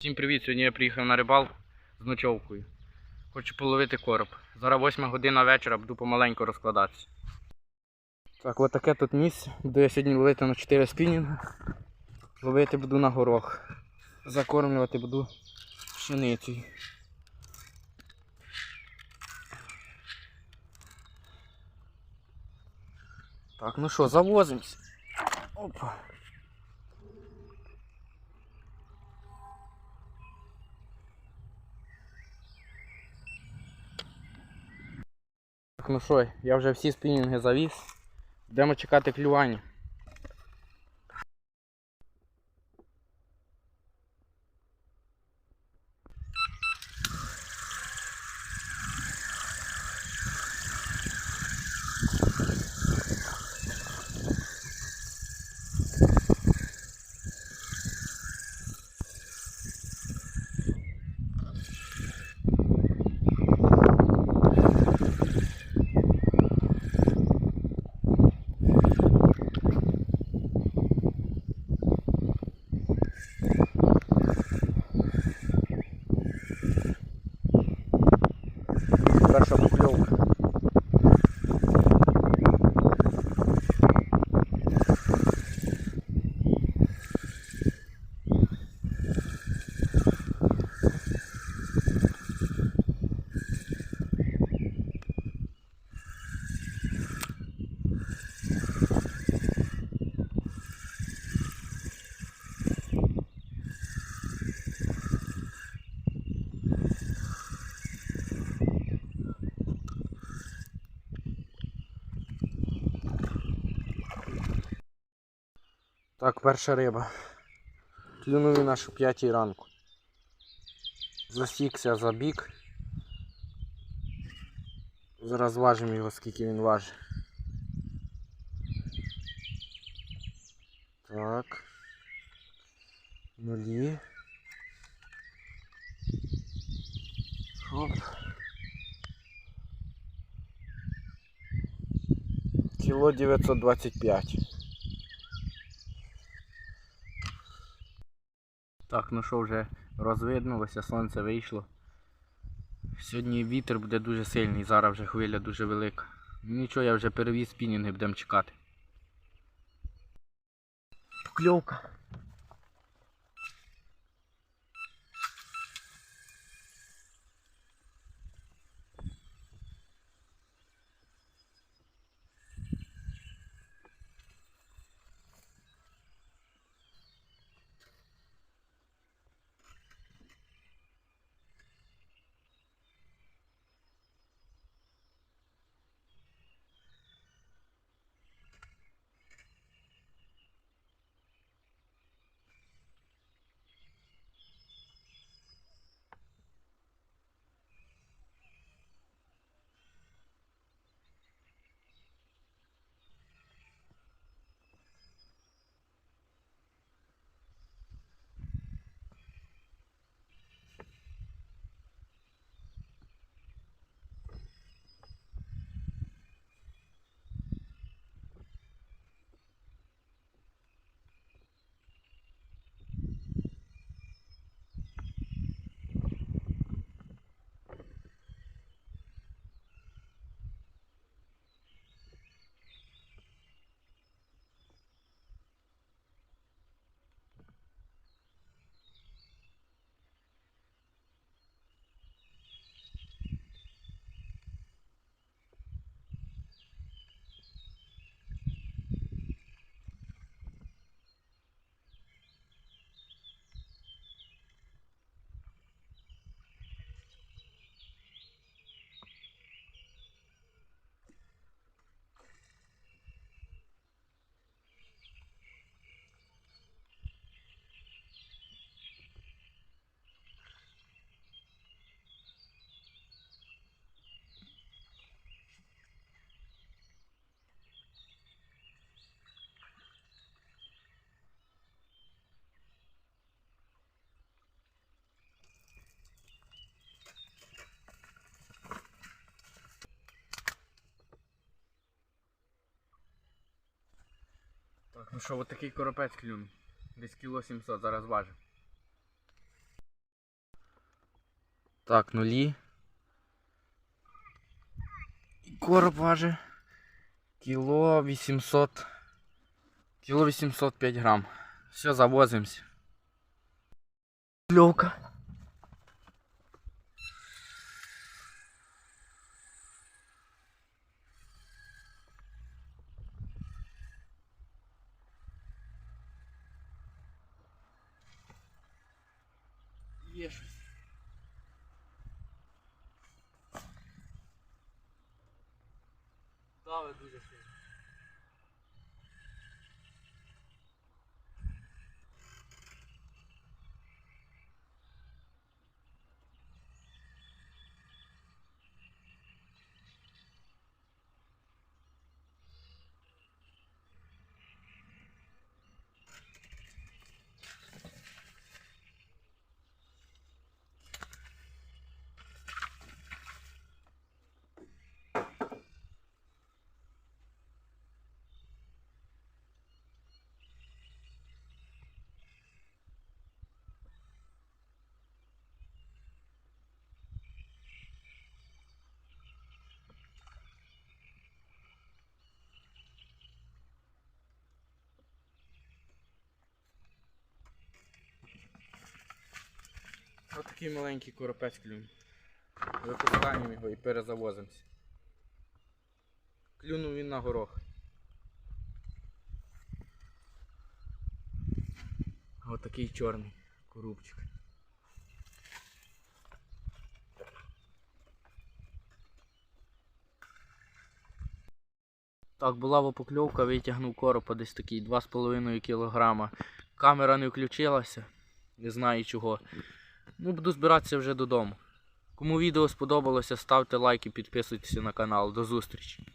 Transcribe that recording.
Всім привіт! Сьогодні я приїхав на рибалку з ночовкою. Хочу половити короб. Зараз 8 година вечора, буду помаленьку розкладатися. Так, от таке тут місце. Буду я сьогодні ловити на 4 спінінги. Ловити буду на горох. Закормлювати буду пшеницею. Так, ну що, завозимось. Опа. Ну що, я вже всі спінінги завіз. Будемо чекати клювання. Перша покльовка. Так, перша риба. Клюнув він аж о 5 ранку. Засікся за бік. Зараз важимо його, скільки він важить. Так. Нулі. Хоп. Кіло 925. Так, ну що вже розвиднулося, сонце вийшло. Сьогодні вітер буде дуже сильний, зараз вже хвиля дуже велика. Ну, Нічого, я вже перевіз спінінги, будемо чекати. Покльовка. Так, ну що, от такий коропець клюнув. Десь кіло 700 зараз важить. Так, нулі. І короб важить кіло 800. Кіло 805 грам. Все, завозимось. Кльовка. Є щось. Дави дуже сильно. Ось такий маленький коропець клюнув. Випускаємо його і перезавозимося. Клюнув він на горох. Ось такий чорний корубчик. Так, була покльовка, витягнув коропа десь такий 2,5 кг. Камера не включилася, не знаю чого. Ну, буду збиратися вже додому. Кому відео сподобалося, ставте лайк і підписуйтесь на канал. До зустрічі!